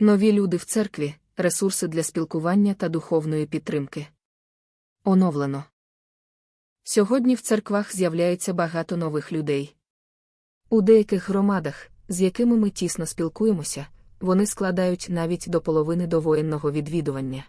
Нові люди в церкві, ресурси для спілкування та духовної підтримки. Оновлено. Сьогодні в церквах з'являється багато нових людей. У деяких громадах, з якими ми тісно спілкуємося, вони складають навіть до половини довоєнного відвідування.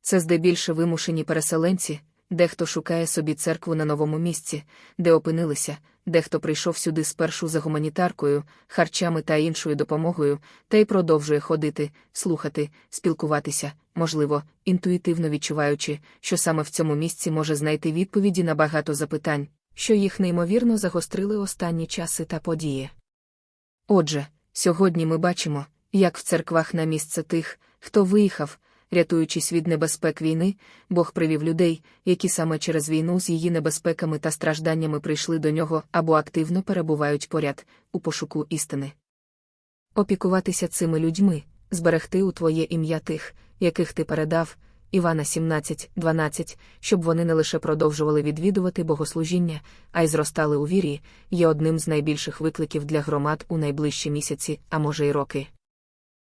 Це здебільше вимушені переселенці, дехто шукає собі церкву на новому місці, де опинилися, дехто прийшов сюди спершу за гуманітаркою, харчами та іншою допомогою, та й продовжує ходити, слухати, спілкуватися, можливо, інтуїтивно відчуваючи, що саме в цьому місці може знайти відповіді на багато запитань, що їх неймовірно загострили останні часи та події. Отже, сьогодні ми бачимо, як в церквах на місце тих, хто виїхав, рятуючись від небезпек війни, Бог привів людей, які саме через війну з її небезпеками та стражданнями прийшли до нього або активно перебувають поряд у пошуку істини. Опікуватися цими людьми, зберегти у твоє ім'я тих, яких ти передав. Івана 17, 12, щоб вони не лише продовжували відвідувати богослужіння, а й зростали у вірі, є одним з найбільших викликів для громад у найближчі місяці, а може й роки.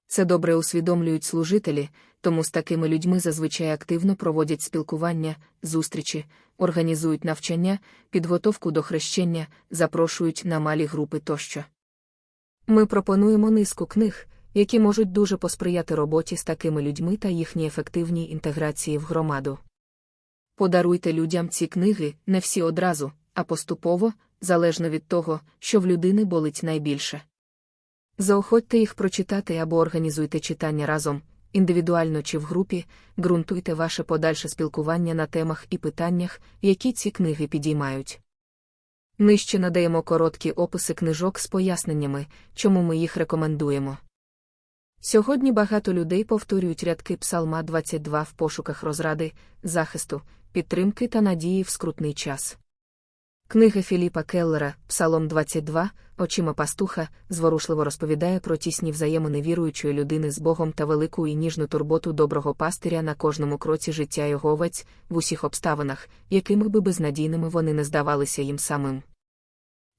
Це добре усвідомлюють служителі, тому з такими людьми зазвичай активно проводять спілкування, зустрічі, організують навчання, підготовку до хрещення, запрошують на малі групи тощо. Ми пропонуємо низку книг, які можуть дуже посприяти роботі з такими людьми та їхній ефективній інтеграції в громаду. Подаруйте людям ці книги не всі одразу, а поступово, залежно від того, що в людини болить найбільше. Заохотьте їх прочитати або організуйте читання разом, індивідуально чи в групі, ґрунтуйте ваше подальше спілкування на темах і питаннях, які ці книги підіймають. Нижче надаємо короткі описи книжок з поясненнями, чому ми їх рекомендуємо. Сьогодні багато людей повторюють рядки Псалма 22 в пошуках розради, захисту, підтримки та надії в скрутний час. Книга Філіпа Келлера, Псалом 22, очима пастуха, зворушливо розповідає про тісні взаємини віруючої людини з Богом та велику і ніжну турботу доброго пастиря на кожному кроці життя його овець, в усіх обставинах, якими би безнадійними вони не здавалися їм самим.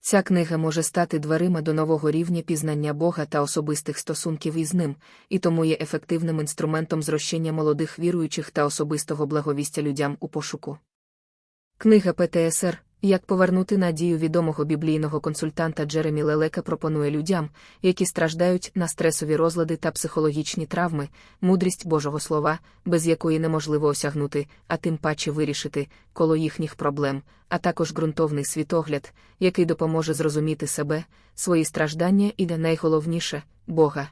Ця книга може стати дверима до нового рівня пізнання Бога та особистих стосунків із ним, і тому є ефективним інструментом зрощення молодих віруючих та особистого благовістя людям у пошуку. Книга ПТСР як повернути надію відомого біблійного консультанта Джеремі Лелека пропонує людям, які страждають на стресові розлади та психологічні травми, мудрість Божого Слова, без якої неможливо осягнути, а тим паче вирішити коло їхніх проблем, а також ґрунтовний світогляд, який допоможе зрозуміти себе, свої страждання і найголовніше Бога.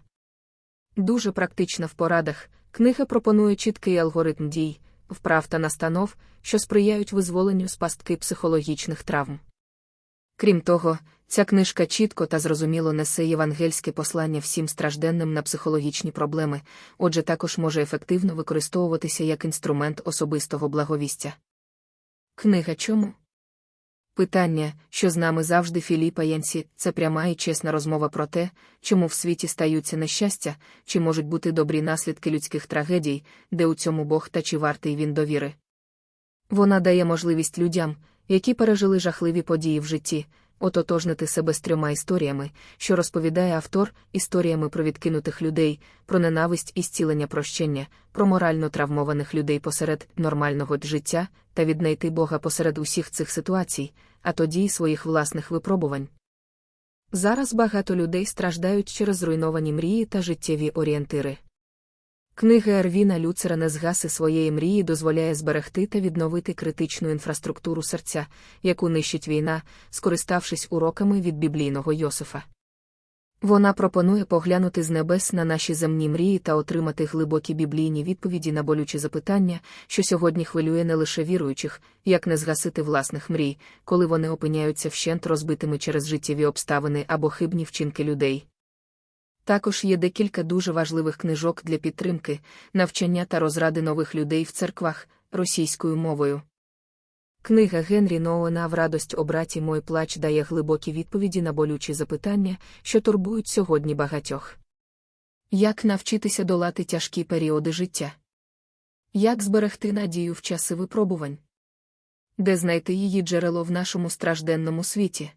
Дуже практична в порадах, книга пропонує чіткий алгоритм дій вправ та настанов, що сприяють визволенню з пастки психологічних травм. Крім того, ця книжка чітко та зрозуміло несе євангельське послання всім стражденним на психологічні проблеми, отже, також може ефективно використовуватися як інструмент особистого благовістя. Книга чому? Питання, що з нами завжди Філіпа Янсі, це пряма і чесна розмова про те, чому в світі стаються нещастя, чи можуть бути добрі наслідки людських трагедій, де у цьому Бог та чи вартий він довіри. Вона дає можливість людям, які пережили жахливі події в житті, ототожнити себе з трьома історіями, що розповідає автор, історіями про відкинутих людей, про ненависть і зцілення прощення, про морально травмованих людей посеред нормального життя та віднайти Бога посеред усіх цих ситуацій, а тоді й своїх власних випробувань. Зараз багато людей страждають через зруйновані мрії та життєві орієнтири. Книга Ервіна Люцера не згаси своєї мрії дозволяє зберегти та відновити критичну інфраструктуру серця, яку нищить війна, скориставшись уроками від біблійного Йосифа. Вона пропонує поглянути з небес на наші земні мрії та отримати глибокі біблійні відповіді на болючі запитання, що сьогодні хвилює не лише віруючих, як не згасити власних мрій, коли вони опиняються вщент розбитими через життєві обставини або хибні вчинки людей. Також є декілька дуже важливих книжок для підтримки, навчання та розради нових людей в церквах російською мовою. Книга Генрі Ноуена в радость обраті мой плач дає глибокі відповіді на болючі запитання, що турбують сьогодні багатьох. Як навчитися долати тяжкі періоди життя? Як зберегти надію в часи випробувань? Де знайти її джерело в нашому стражденному світі?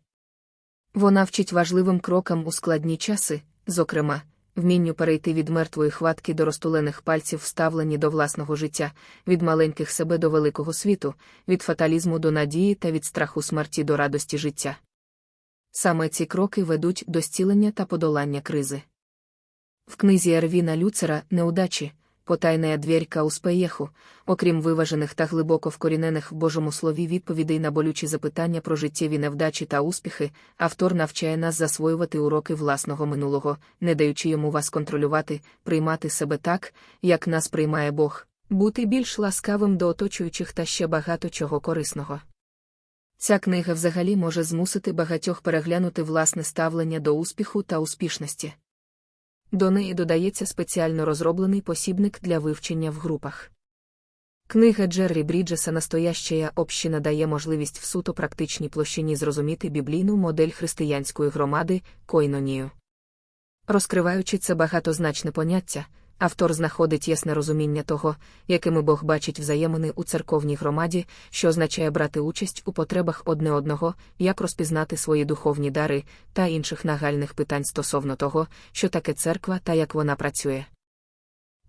Вона вчить важливим крокам у складні часи, зокрема, вмінню перейти від мертвої хватки до розтулених пальців, вставлені до власного життя, від маленьких себе до великого світу, від фаталізму до надії та від страху смерті до радості життя. Саме ці кроки ведуть до зцілення та подолання кризи. В книзі Ервіна Люцера Неудачі потайна двірка успеєху, окрім виважених та глибоко вкорінених в Божому слові відповідей на болючі запитання про життєві невдачі та успіхи, автор навчає нас засвоювати уроки власного минулого, не даючи йому вас контролювати, приймати себе так, як нас приймає Бог, бути більш ласкавим до оточуючих та ще багато чого корисного. Ця книга взагалі може змусити багатьох переглянути власне ставлення до успіху та успішності. До неї додається спеціально розроблений посібник для вивчення в групах. Книга Джеррі Бріджеса Настоящая община дає можливість в суто практичній площині зрозуміти біблійну модель християнської громади койнонію. Розкриваючи це багатозначне поняття, автор знаходить ясне розуміння того, якими Бог бачить взаємини у церковній громаді, що означає брати участь у потребах одне одного, як розпізнати свої духовні дари та інших нагальних питань стосовно того, що таке церква та як вона працює.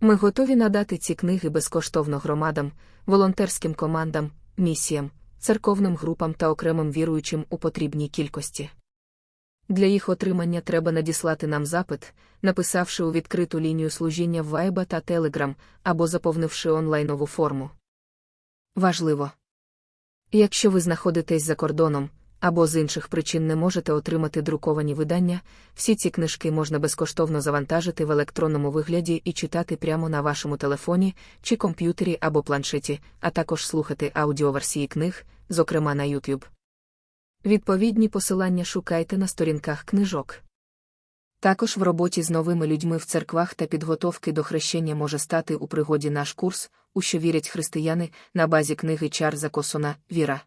Ми готові надати ці книги безкоштовно громадам, волонтерським командам, місіям, церковним групам та окремим віруючим у потрібній кількості. Для їх отримання треба надіслати нам запит, написавши у відкриту лінію служіння в Viber та Telegram або заповнивши онлайнову форму. Важливо. Якщо ви знаходитесь за кордоном або з інших причин не можете отримати друковані видання, всі ці книжки можна безкоштовно завантажити в електронному вигляді і читати прямо на вашому телефоні чи комп'ютері або планшеті, а також слухати аудіоверсії книг, зокрема на YouTube. Відповідні посилання шукайте на сторінках книжок. Також в роботі з новими людьми в церквах та підготовки до хрещення може стати у пригоді наш курс, у що вірять християни на базі книги Чарза Косона Віра.